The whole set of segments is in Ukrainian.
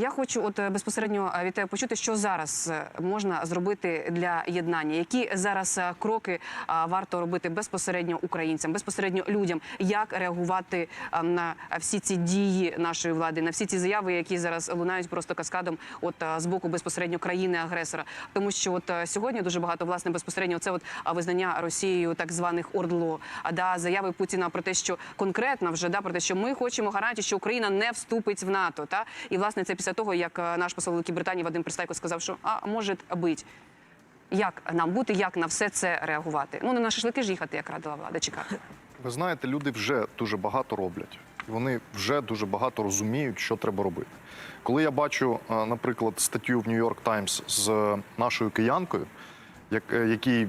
Я хочу от е, безпосередньо е, від тебе почути, що зараз е, можна зробити для єднання. Які зараз кроки варто робити безпосередньо українцям, безпосередньо людям, як реагувати на всі ці дії нашої влади, на всі ці заяви, які зараз лунають просто каскадом, от з боку безпосередньо країни-агресора. Тому що от сьогодні дуже багато власне безпосередньо це от визнання Росією так званих ордло, а да заяви Путіна про те, що конкретно вже да про те, що ми хочемо гарантії, що Україна не вступить в НАТО. Та і власне це після того, як е, наш посол Великій Британії Вадим Пристайко сказав, що а може бути. Як нам бути, як на все це реагувати? Ну не на шашлики ж їхати, як радила влада чекати. Ви знаєте, люди вже дуже багато роблять. Вони вже дуже багато розуміють, що треба робити. Коли я бачу, е, наприклад, статтю в Нью-Йорк Таймс з нашою киянкою, як- е, якій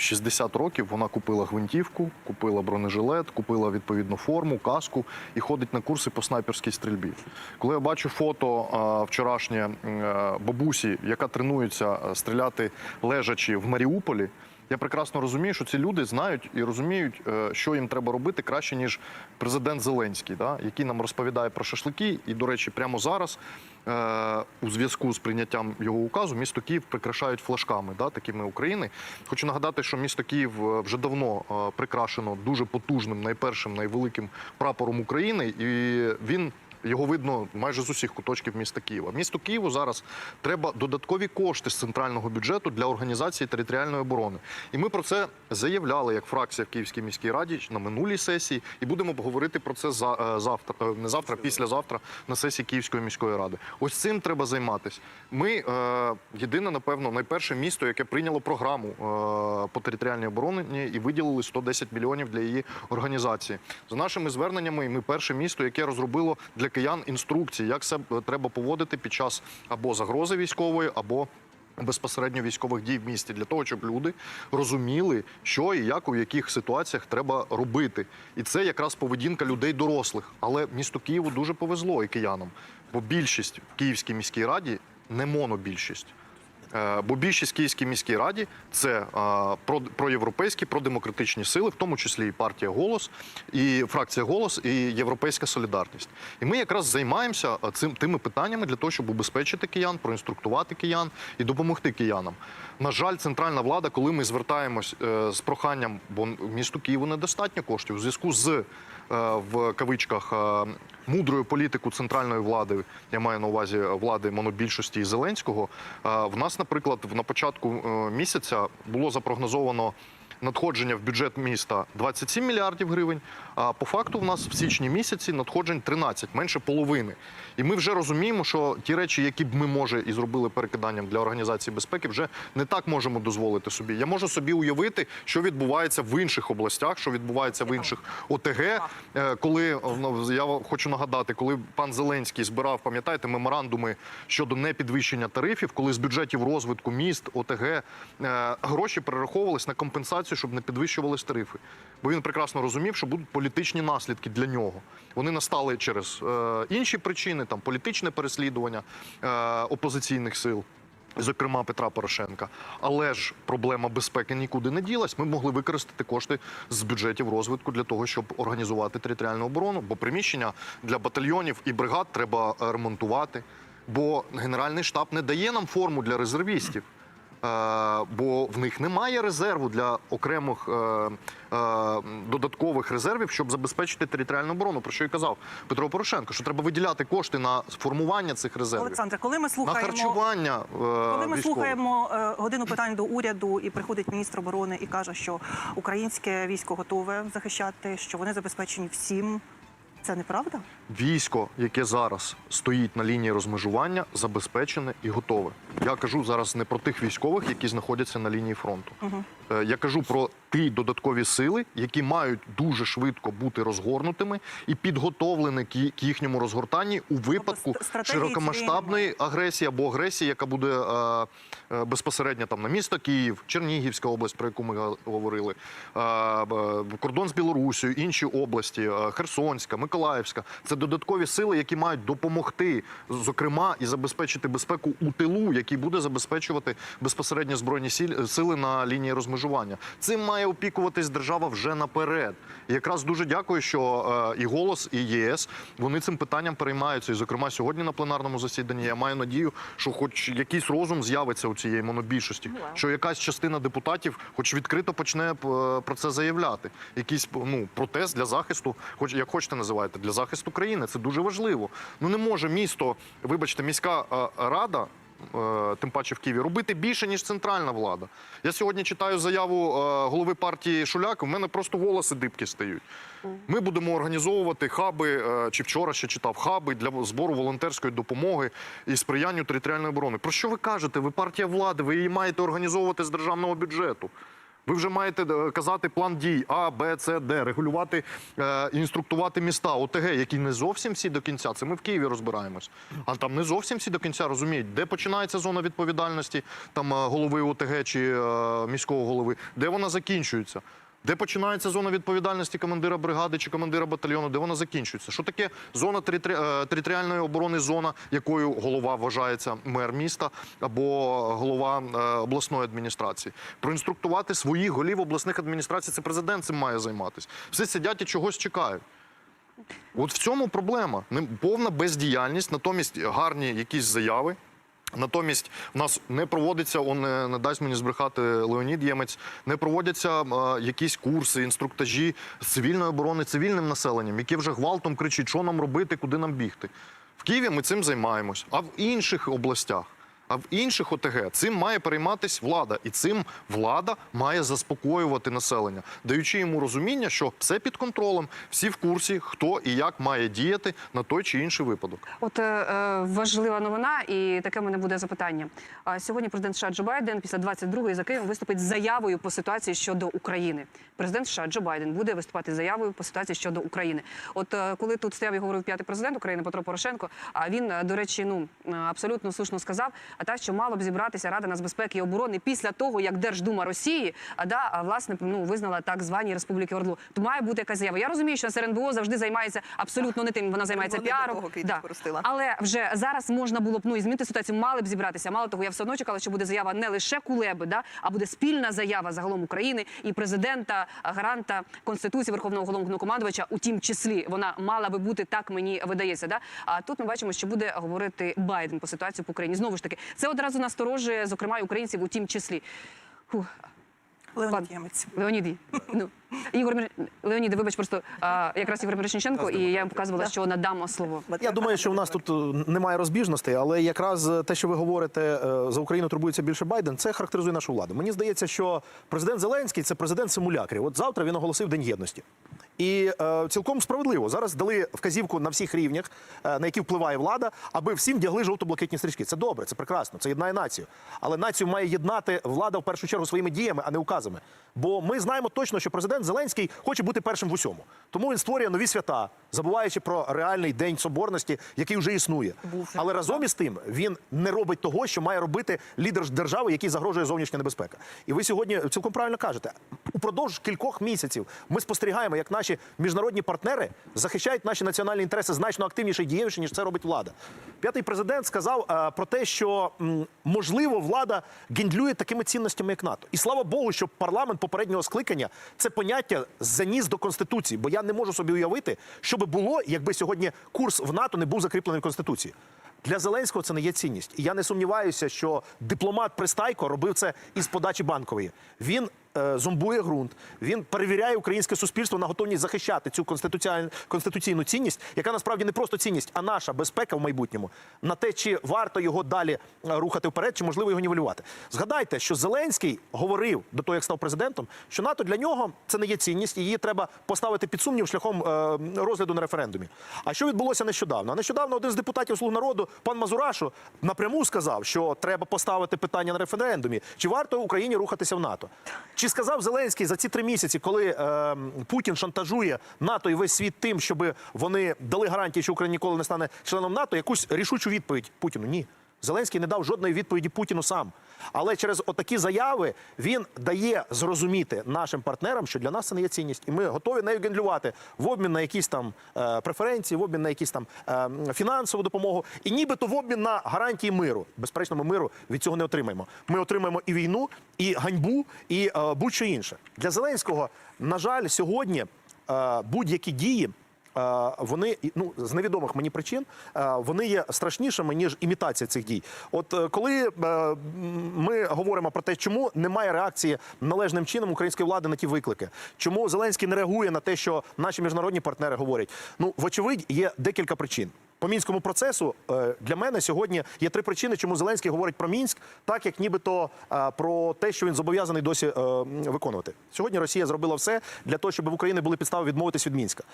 60 років вона купила гвинтівку, купила бронежилет, купила відповідну форму, каску і ходить на курси по снайперській стрільбі. Коли я бачу фото е, вчорашнє е, бабусі, яка тренується е, стріляти лежачи в Маріуполі, я прекрасно розумію, що ці люди знають і розуміють, е, що їм треба робити краще, ніж президент Зеленський, да, який нам розповідає про шашлики. І, до речі, прямо зараз е, у зв'язку з прийняттям його указу місто Київ прикрашають флажками, да, такими України. Хочу нагадати, що місто Київ е, вже давно прикрашено дуже потужним, найпершим, найвеликим прапором України, і він. Його видно майже з усіх куточків міста Києва. Місту Києву зараз треба додаткові кошти з центрального бюджету для організації територіальної оборони. І ми про це заявляли як фракція в Київській міській раді на минулій сесії, і будемо говорити про це за е, завтра, е, не завтра, післязавтра на сесії Київської міської ради. Ось цим треба займатися. Ми е, єдине, напевно, найперше місто, яке прийняло програму е, по територіальній обороні і виділили 110 мільйонів для її організації. За нашими зверненнями, ми перше місто, яке розробило для киян інструкції, як себе треба поводити під час або загрози військової, або безпосередньо військових дій в місті для того, щоб люди розуміли, що і як у яких ситуаціях треба робити. І це якраз поведінка людей дорослих. Але місту Києву дуже повезло і киянам, бо більшість в Київській міській раді не монобільшість. Е, Бо більшість Київській міській раді це е, про- проєвропейські, продемократичні сили, в тому числі і партія Голос, і фракція Голос, і Європейська Солідарність. І ми якраз займаємося е, цим тими питаннями для того, щоб убезпечити киян, проінструктувати киян і допомогти киянам. На жаль, центральна влада, коли ми звертаємось з проханням, бо місту Києву недостатньо коштів у зв'язку з в кавичках е, мудрою політику центральної влади, я маю на увазі влади монобільшості і Зеленського. е, В нас, наприклад, на початку е, місяця було запрогнозовано. Надходження в бюджет міста 27 мільярдів гривень. А по факту в нас в січні місяці надходжень 13, менше половини. І ми вже розуміємо, що ті речі, які б ми може і зробили перекиданням для організації безпеки, вже не так можемо дозволити собі. Я можу собі уявити, що відбувається в інших областях, що відбувається в інших ОТГ. Е, Коли ну, я хочу нагадати, коли пан Зеленський збирав, пам'ятаєте, меморандуми щодо непідвищення тарифів, коли з бюджетів розвитку міст ОТГ е, гроші перераховувались на компенсацію, щоб не підвищувались тарифи. Бо він прекрасно розумів, що будуть політичні наслідки для нього. Вони настали через е, інші причини, там політичне переслідування е, опозиційних сил. Зокрема, Петра Порошенка, але ж проблема безпеки нікуди не ділась. Ми могли використати кошти з бюджетів розвитку для того, щоб організувати територіальну оборону. Бо приміщення для батальйонів і бригад треба е, ремонтувати. Бо генеральний штаб не дає нам форму для резервістів. Е, бо в них немає резерву для окремих е, е, додаткових резервів, щоб забезпечити територіальну оборону. Про що і казав Петро Порошенко, що треба виділяти кошти на формування цих резервів, Олександре, коли ми на харчування. Коли ми слухаємо годину питань до уряду, і приходить міністр оборони і каже, що українське військо готове захищати, що вони забезпечені всім. Це неправда? Військо, яке зараз стоїть на лінії розмежування, забезпечене і готове. Я кажу зараз не про тих військових, які знаходяться на лінії фронту. Угу. Я кажу про ті додаткові сили, які мають дуже швидко бути розгорнутими і підготовлені к їхньому розгортанні у випадку широкомасштабної агресії або агресії, яка буде е, е, безпосередньо там на місто Київ, Чернігівська область, про яку ми говорили, е, б- кордон з Білорусією, інші області, е, Херсонська, Миколаївська. Це додаткові сили, які мають допомогти, зокрема, і забезпечити безпеку у тилу, який буде забезпечувати безпосередньо збройні сили на лінії розмежування. Цим має має опікуватись держава вже наперед. І якраз дуже дякую, що е, і голос, і ЄС вони цим питанням переймаються. І, зокрема, сьогодні на пленарному засіданні я маю надію, що хоч якийсь розум з'явиться у цієї монобільшості, що якась частина депутатів, хоч відкрито почне е, про це заявляти. Якийсь ну протест для захисту, хоч як хочете називаєте, для захисту країни. Це дуже важливо. Ну не може місто, вибачте, міська е, рада. Е, Тим паче в Києві робити більше ніж центральна влада. Я сьогодні читаю заяву е, голови партії Шуляка. В мене просто волоси дибки стають. Ми будемо організовувати хаби, е, чи вчора ще читав хаби для збору волонтерської допомоги і сприянню територіальної оборони. Про що ви кажете? Ви партія влади, ви її маєте організовувати з державного бюджету. Ви вже маєте е, казати план дій А, Б, С, Д, регулювати, е, інструктувати міста, ОТГ, які не зовсім всі до кінця. Це ми в Києві розбираємось. А там не зовсім всі до кінця розуміють, де починається зона відповідальності там е, голови ОТГ чи е, міського голови, де вона закінчується. Де починається зона відповідальності командира бригади чи командира батальйону, де вона закінчується? Що таке зона е, територіальної оборони, зона, якою голова вважається мер міста або голова е, обласної адміністрації? Проінструктувати своїх голів обласних адміністрацій, це президент цим має займатися. Всі сидять і чогось чекають. От в цьому проблема. Повна бездіяльність, натомість гарні якісь заяви. Натомість в нас не проводиться, он не, не дасть мені збрехати Леонід Ємець, не проводяться е, якісь курси, інструктажі з цивільної оборони цивільним населенням, які вже гвалтом кричить, що нам робити, куди нам бігти. В Києві ми цим займаємось, а в інших областях. А в інших ОТГ цим має перейматись влада, і цим влада має заспокоювати населення, даючи йому розуміння, що все під контролем, всі в курсі, хто і як має діяти на той чи інший випадок. От е, е, важлива новина, і таке в мене буде запитання. Сьогодні президент США Джо Байден після 22-ї за Києвом виступить з заявою по ситуації щодо України. Президент США Джо Байден буде виступати з заявою по ситуації щодо України. От е, коли тут стояв і говорив п'ятий президент України Петро Порошенко, а він, е, до речі, ну е, абсолютно слушно сказав, а та що мало б зібратися Рада нацбезпеки і оборони після того, як Держдума Росії а да власне ну визнала так звані республіки Орлу. То має бути якась заява. Я розумію, що СРНБО завжди займається абсолютно не тим. Вона займається Вона до піаром. того використила. Але вже зараз можна було б ну і змінити ситуацію. Мали б зібратися. Мало того, я все одно чекала, що буде заява не лише Кулеби, да а буде спільна заява загалом України і президента, гаранта конституції Верховного головнокомандувача. У тім числі вона мала би бути так. Мені видається. Да а тут ми бачимо, що буде говорити Байден по ситуації по Україні. Знову ж таки, це одразу насторожує, зокрема, і українців у тім числі. Фух. Леонід Ємець. Леоніді, ну Ігор Мір... Леоніде, вибач, просто а, якраз Ігор Мірошниченко, і я їм показувала, що надам слово. Я думаю, що в нас тут е, немає розбіжностей, але якраз е, те, що ви говорите, е, за Україну турбується більше Байден, це характеризує нашу владу. Мені здається, що президент Зеленський це президент симулякрів. От завтра він оголосив День єдності. І е, цілком справедливо зараз дали вказівку на всіх рівнях, е, на які впливає влада, аби всім вдягли жовто-блакитні стрічки. Це добре, це прекрасно, це єднає націю. Але націю має єднати влада в першу чергу своїми діями, а не указами. Бо ми знаємо точно, що президент Зеленський хоче бути першим в усьому. Тому він створює нові свята, забуваючи про реальний день соборності, який вже існує. Але разом із тим він не робить того, що має робити лідер держави, який загрожує зовнішня небезпека. І ви сьогодні цілком правильно кажете. Упродовж кількох місяців ми спостерігаємо, як наші міжнародні партнери захищають наші національні інтереси значно активніше і дієвіше, ніж це робить влада. П'ятий президент сказав е, про те, що можливо влада гендлює такими цінностями, як НАТО. І слава Богу, що парламент попереднього скликання це поняття заніс до конституції. Бо я не можу собі уявити, що би було, якби сьогодні курс в НАТО не був закріплений в конституції. Для Зеленського це не є цінність. І я не сумніваюся, що дипломат Пристайко робив це із подачі банкової. Він зомбує ґрунт, він перевіряє українське суспільство на готовність захищати цю конституційну цінність, яка насправді не просто цінність, а наша безпека в майбутньому на те, чи варто його далі е, рухати вперед, чи можливо його нівелювати. Згадайте, що Зеленський говорив до того, як став президентом, що НАТО для нього це не є цінність, її треба поставити під сумнів шляхом е, розгляду на референдумі. А що відбулося нещодавно? Нещодавно один з депутатів «Слуг народу, пан Мазурашу, напряму сказав, що треба поставити питання на референдумі, чи варто Україні рухатися в НАТО. Чи сказав Зеленський за ці три місяці, коли е, Путін шантажує НАТО і весь світ тим, щоб вони дали гарантії, що Україна ніколи не стане членом НАТО, якусь рішучу відповідь Путіну? Ні. Зеленський не дав жодної відповіді Путіну сам. Але через отакі заяви він дає зрозуміти нашим партнерам, що для нас це не є цінність, і ми готові нею гендлювати в обмін на якісь там е, преференції, в обмін на якісь там е, фінансову допомогу, і нібито в обмін на гарантії миру. Безперечно, ми миру від цього не отримаємо. Ми отримаємо і війну, і ганьбу, і е, будь-що інше. Для Зеленського, на жаль, сьогодні будь-які дії. Вони ну з невідомих мені причин вони є страшнішими ніж імітація цих дій. От е, коли е, ми говоримо про те, чому немає реакції належним чином української влади на ті виклики, чому Зеленський не реагує на те, що наші міжнародні партнери говорять. Ну вочевидь, є декілька причин. По мінському процесу е, для мене сьогодні є три причини, чому Зеленський говорить про мінськ, так як нібито про те, що він зобов'язаний досі виконувати. Сьогодні Росія зробила все для того, щоб в Україні були підстави відмовитись від мінська.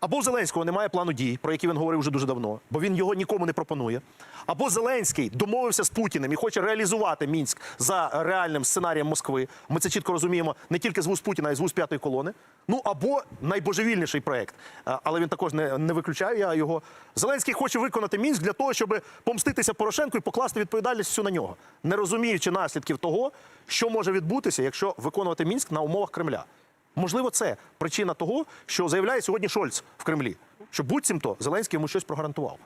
Або у Зеленського немає плану дій, про який він говорив вже дуже давно, бо він його нікому не пропонує. Або Зеленський домовився з Путіним і хоче реалізувати мінськ за реальним сценарієм Москви. Ми це чітко розуміємо не тільки з вуз Путіна, а й з вуз п'ятої колони. Ну або найбожевільніший проект, але він також не, не виключає я його. Зеленський хоче виконати мінськ для того, щоб помститися Порошенку і покласти відповідальність всю на нього, не розуміючи наслідків того, що може відбутися, якщо виконувати мінськ на умовах Кремля. Можливо, це причина того, що заявляє сьогодні Шольц в Кремлі, що буцімто Зеленський йому щось прогарантував.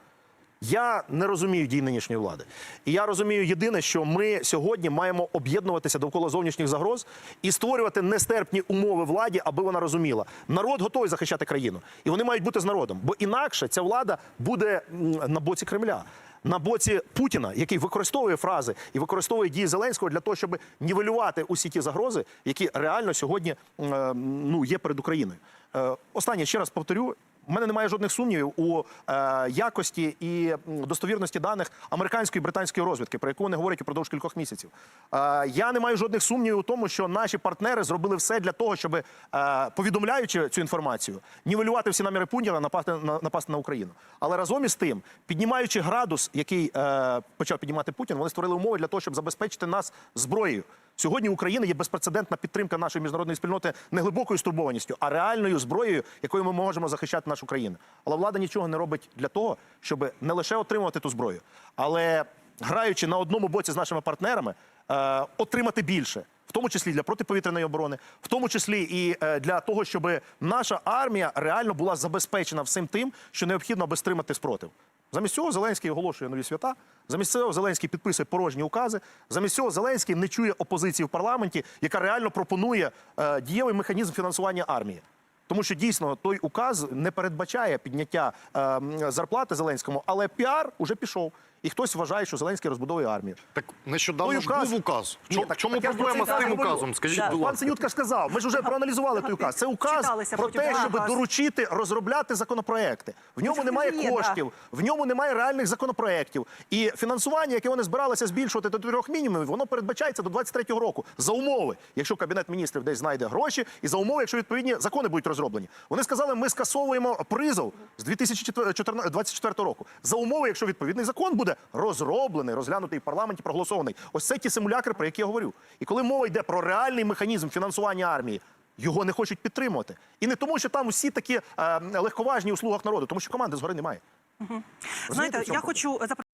Я не розумію дій нинішньої влади. І я розумію єдине, що ми сьогодні маємо об'єднуватися довкола зовнішніх загроз і створювати нестерпні умови владі, аби вона розуміла. Народ готовий захищати країну, і вони мають бути з народом. Бо інакше ця влада буде на боці Кремля. На боці Путіна, який використовує фрази і використовує дії Зеленського для того, щоб нівелювати усі ті загрози, які реально сьогодні е, ну, є перед Україною. Е, Останнє ще раз повторю. У мене немає жодних сумнівів у е, якості і достовірності даних американської і британської розвідки, про яку вони говорять упродовж кількох місяців. Е, я не маю жодних сумнівів у тому, що наші партнери зробили все для того, щоб е, повідомляючи цю інформацію, нівелювати всі наміри Путіна напасти на напасти на Україну. Але разом із тим, піднімаючи градус, який е, почав піднімати Путін, вони створили умови для того, щоб забезпечити нас зброєю. Сьогодні в Україні є безпрецедентна підтримка нашої міжнародної спільноти не глибокою стурбованістю, а реальною зброєю, якою ми можемо захищати нашу країну. Але влада нічого не робить для того, щоб не лише отримувати ту зброю, але граючи на одному боці з нашими партнерами, е, отримати більше. В тому числі для протиповітряної оборони, в тому числі і е, для того, щоб наша армія реально була забезпечена всім тим, що необхідно, аби стримати спротив. Замість цього Зеленський оголошує нові свята. Замість цього Зеленський підписує порожні укази. Замість цього Зеленський не чує опозиції в парламенті, яка реально пропонує е, дієвий механізм фінансування армії. Тому що дійсно той указ не передбачає підняття е, зарплати Зеленському, але піар уже пішов. І хтось вважає, що Зеленський розбудовує армію. Так нещодавно Той ж указ- був указ. Ні, Чо- так- чому так проблема з тим указом? Скажіть, Да. Пан. Синютка сказав, ми ж вже проаналізували той указ. Це указ Читалися про те, щоб указ. доручити розробляти законопроекти. В ньому немає є, да. коштів, в ньому немає реальних законопроєктів. І фінансування, яке вони збиралися збільшувати до трьох мінімумів, воно передбачається до 23-го року. За умови, якщо кабінет міністрів десь знайде гроші, і за умови, якщо відповідні закони будуть розроблені. Вони сказали, ми скасовуємо призов з 2024 року. За умови, якщо відповідний закон буде розроблений, розглянутий в парламенті, проголосований. Ось це ті симулякри, про які я говорю. І коли мова йде про реальний механізм фінансування армії. Його не хочуть підтримувати. І не тому, що там усі такі е, легковажні у слугах народу, тому що команди згори немає. Знаєте, я хочу запитати.